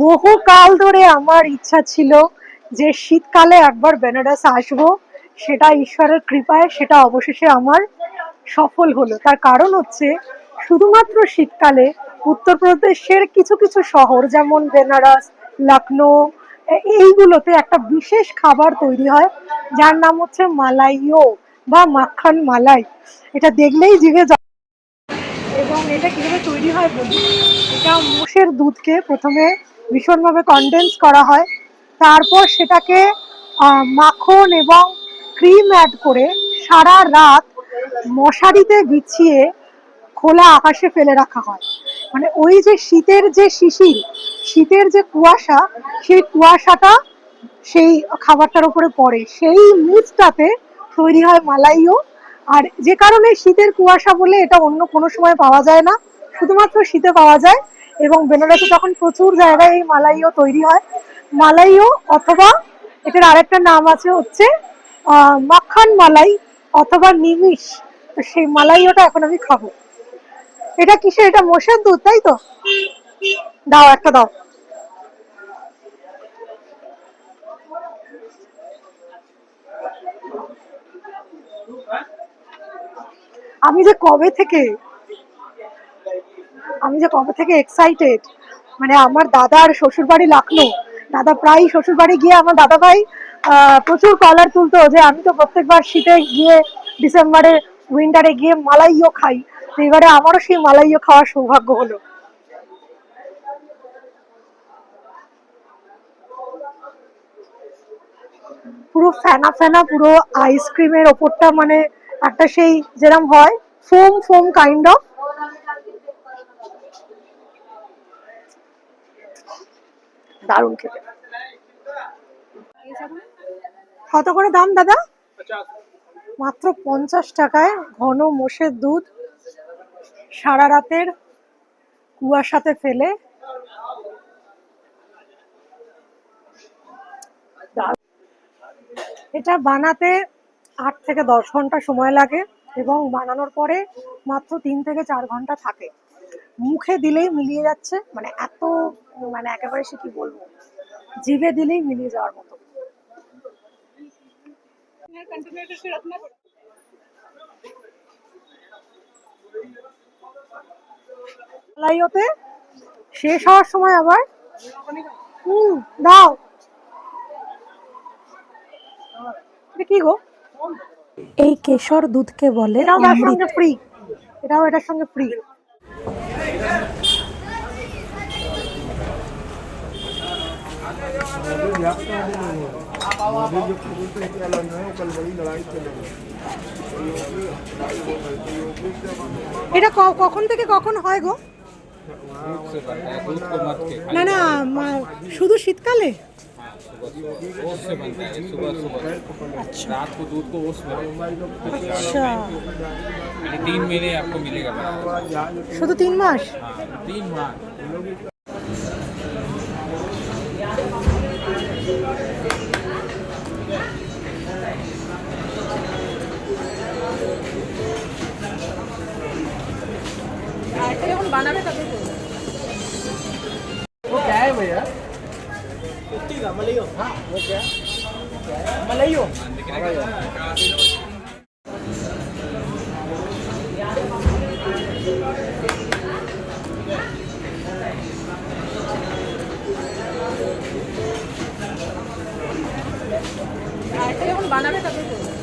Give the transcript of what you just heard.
বহু কাল ধরে আমার ইচ্ছা ছিল যে শীতকালে একবার বেনারস আসব। সেটা ঈশ্বরের কৃপায়, সেটা অবশেষে আমার সফল হলো। তার কারণ হচ্ছে শুধুমাত্র শীতকালে উত্তরপ্রদেশের কিছু কিছু শহর যেমন বেনারস লখনৌ এইগুলোতে একটা বিশেষ খাবার তৈরি হয়, যার নাম হচ্ছে মালাইও বা মাখন মালাই। এটা দেখলেই জিভে এবং এটা কীভাবে তৈরি হয় বলি এটা মোষের দুধকে প্রথমে ভীষণভাবে কনডেন্স করা হয়। তারপর সেটাকে মাখন এবং ক্রিম অ্যাড করে সারা রাত মশারিতে বিছিয়ে খোলা আকাশে ফেলে রাখা হয়। মানে ওই যে শীতের যে শিশির, শীতের যে কুয়াশা, সেই কুয়াশাটা সেই খাবারটার উপরে পড়ে। সেই মিক্সটাতে তৈরি হয় মালাইও। আর যে কারণে শীতের কুয়াশা বলে এটা অন্য কোনো সময় পাওয়া যায় না। শুধুমাত্র শীতে পাওয়া যায়। এবং বেনারসে তখন প্রচুর জায়গায় এই মালাইও তৈরি হয়, মালাইও অথবা এটার আরেকটা নাম আছে হচ্ছে মাখন মালাই অথবা নিমিষ। তো সেই মালাইওটা এখন আমি খাব। এটা কিসের? এটা মোষের দুধ, তাই তো? দাও, একটা দাও। আমি যে কবে থেকে আমি যে কবে থেকে এক্সাইটেড মানে আমার দাদার শ্বশুর বাড়ি লাখনো দাদা প্রায় শ্বশুর বাড়ি গিয়ে আমার দাদা ভাই প্রচুর কলার তুলতো যে আমি তো প্রত্যেকবার শীতে গিয়ে ডিসেম্বরে উইন্টারে গিয়ে মালাইও খাই। এবারে আমারও সেই মালাইও খাওয়ার সৌভাগ্য হলো। পুরো ফেনা ফেনা পুরো আইসক্রিমের ওপরটা মানে একটা সেই যেরম হয় ফোম ফোম কাইন্ড অফ দারুণ খেতে। কত করে দাম, দাদা? মাত্র পঞ্চাশ টাকায় ঘন মোষের দুধ সারা রাতের কুয়াশাতে ফেলে। এটা বানাতে আট থেকে দশ ঘণ্টা সময় লাগে এবং বানানোর পরে মাত্র তিন থেকে চার ঘণ্টা থাকে। মুখে দিলেই মিলিয়ে যাচ্ছে মানে এত মানে একেবারে সে কি বলব জিভে দিলেই মিলিয়ে যাওয়ার মতো। শেষ হওয়ার সময় আবার হুম দাও। কি গো? এই কেশর দুধকে বলে এটাও অমৃত। সঙ্গে ফ্রি এটাও এটার সঙ্গে ফ্রি এটা ক- কখন থেকে কখন হয় গো दूध से बनता है दूध को मत के না না মা- শুধু শীতকালে ओस से बनता है सुबह सुबह रात को दूध को ओस में रखते हैं। আচ্ছা यानी तीन महीने आपको मिलेगा बना শুধু তিন মাস हाँ तीन माह बानवे का वो क्या है भैया कुत्ती का मलयो हाँ वो क्या मलयो এখন বানাবে তাদের